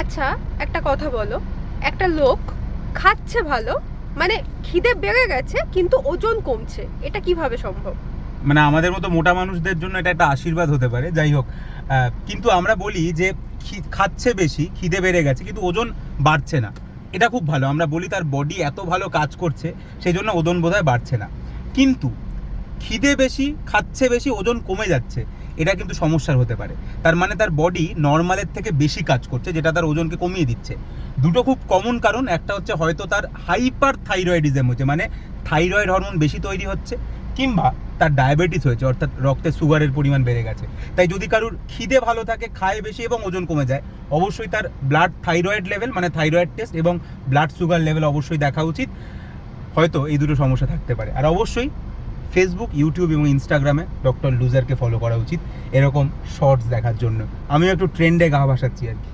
আচ্ছা একটা কথা বলো। একটা লোক খাচ্ছে ভালো মানে খিদে বেড়ে গেছে, কিন্তু ওজন কমছে। এটা কীভাবে সম্ভব? মানে আমাদের মতো মোটা মানুষদের জন্য এটা একটা আশীর্বাদ হতে পারে, যাই হোক। কিন্তু আমরা বলি যে খাচ্ছে বেশি, খিদে বেড়ে গেছে, কিন্তু ওজন বাড়ছে না। এটা খুব ভালো, আমরা বলি তার বডি এত ভালো কাজ করছে সেই জন্য ওজন বোধহয় বাড়ছে না। কিন্তু খিদে বেশি, খাচ্ছে বেশি, ওজন কমে যাচ্ছে। এটা কিন্তু সমস্যার হতে পারে। তার মানে তার বডি নর্মালের থেকে বেশি কাজ করছে, যেটা তার ওজনকে কমিয়ে দিচ্ছে। দুটো খুব কমন কারণ, একটা হচ্ছে হয়তো তার হাইপার থাইরয়েডিজম হচ্ছে মানে থাইরয়েড হরমোন বেশি তৈরি হচ্ছে, কিংবা তার ডায়াবেটিস হয়েছে, অর্থাৎ রক্তে সুগারের পরিমাণ বেড়ে গেছে। তাই যদি কারুর খিদে ভালো থাকে, খায় বেশি এবং ওজন কমে যায়, অবশ্যই তার ব্লাড থাইরয়েড লেভেল মানে থাইরয়েড টেস্ট এবং ব্লাড সুগার লেভেল অবশ্যই দেখা উচিত। হয়তো এই দুটো সমস্যা থাকতে পারে। আর অবশ্যই ফেসবুক ইউটিউব এবং ইনস্টাগ্রামে ডক্টর লুজারকে ফলো করা উচিত। এরকম শর্টস দেখার জন্য। আমিও একটু ট্রেন্ডে গা ভাসাচ্ছি আর কি।